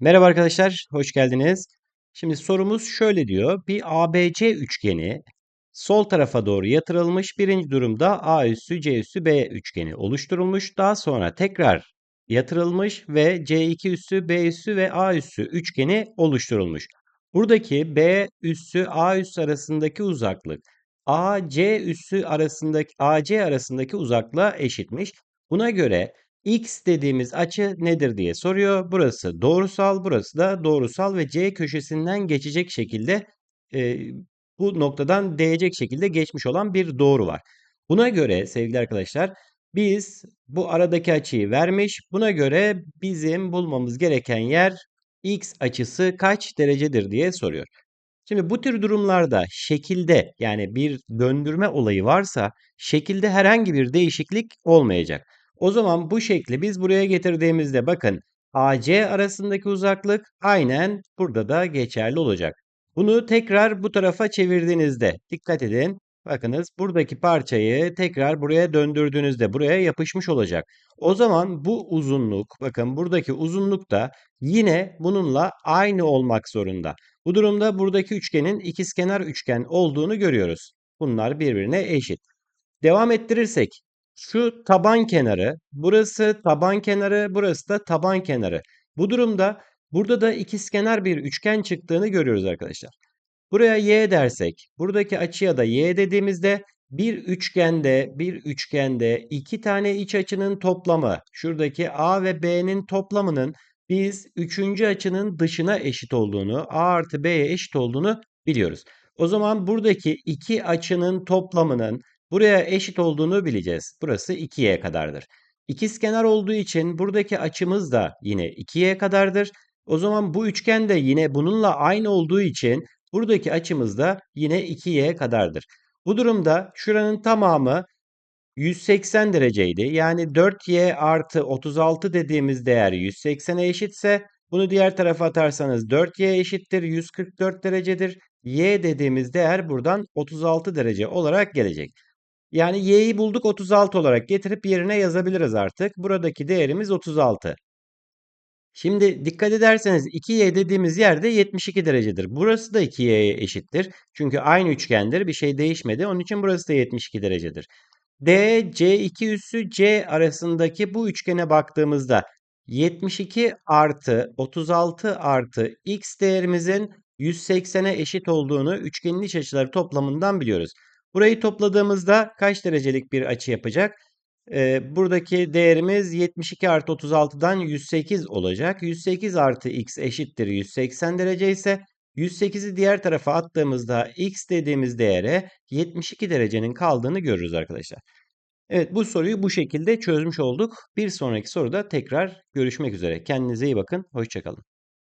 Merhaba arkadaşlar, hoş geldiniz. Şimdi sorumuz şöyle diyor. Bir ABC üçgeni sol tarafa doğru yatırılmış. Birinci durumda A üssü C üssü B üçgeni oluşturulmuş. Daha sonra tekrar yatırılmış ve C2 üssü B üssü ve A üssü üçgeni oluşturulmuş. Buradaki B üssü A üssü arasındaki uzaklık AC üssü arasındaki AC arasındaki uzaklığa eşitmiş. Buna göre X dediğimiz açı nedir diye soruyor. Burası doğrusal, burası da doğrusal ve C köşesinden geçecek şekilde e, bu noktadan değecek şekilde geçmiş olan bir doğru var. Buna göre sevgili arkadaşlar biz bu aradaki açıyı vermiş. Buna göre bizim bulmamız gereken yer X açısı kaç derecedir diye soruyor. Şimdi bu tür durumlarda şekilde yani bir döndürme olayı varsa şekilde herhangi bir değişiklik olmayacak. O zaman bu şekli biz buraya getirdiğimizde bakın AC arasındaki uzaklık aynen burada da geçerli olacak. Bunu tekrar bu tarafa çevirdiğinizde dikkat edin. Bakınız buradaki parçayı tekrar buraya döndürdüğünüzde buraya yapışmış olacak. O zaman bu uzunluk bakın buradaki uzunluk da yine bununla aynı olmak zorunda. Bu durumda buradaki üçgenin ikizkenar üçgen olduğunu görüyoruz. Bunlar birbirine eşit. Devam ettirirsek şu taban kenarı, burası taban kenarı, burası da taban kenarı. Bu durumda burada da ikizkenar bir üçgen çıktığını görüyoruz arkadaşlar. Buraya y dersek, buradaki açıya da y dediğimizde bir üçgende, bir üçgende iki tane iç açının toplamı, şuradaki A ve B'nin toplamının biz üçüncü açının dışına eşit olduğunu, A artı B'ye eşit olduğunu biliyoruz. O zaman buradaki iki açının toplamının buraya eşit olduğunu bileceğiz. Burası 2y kadardır. İkizkenar olduğu için buradaki açımız da yine 2y kadardır. O zaman bu üçgen de yine bununla aynı olduğu için buradaki açımız da yine 2y kadardır. Bu durumda şuranın tamamı 180 dereceydi. Yani 4y artı 36 dediğimiz değer 180'e eşitse bunu diğer tarafa atarsanız 4y eşittir 144 derecedir. y dediğimiz değer buradan 36 derece olarak gelecek. Yani y'yi bulduk 36 olarak getirip yerine yazabiliriz artık. Buradaki değerimiz 36. Şimdi dikkat ederseniz 2y dediğimiz yerde 72 derecedir. Burası da 2y'ye eşittir. Çünkü aynı üçgendir. Bir şey değişmedi. Onun için burası da 72 derecedir. D, C2 üssü C arasındaki bu üçgene baktığımızda 72 artı 36 artı x değerimizin 180'e eşit olduğunu üçgenin iç açıları toplamından biliyoruz. Burayı topladığımızda kaç derecelik bir açı yapacak? Ee, buradaki değerimiz 72 artı 36'dan 108 olacak. 108 artı x eşittir 180 derece ise 108'i diğer tarafa attığımızda x dediğimiz değere 72 derecenin kaldığını görürüz arkadaşlar. Evet bu soruyu bu şekilde çözmüş olduk. Bir sonraki soruda tekrar görüşmek üzere. Kendinize iyi bakın. Hoşçakalın.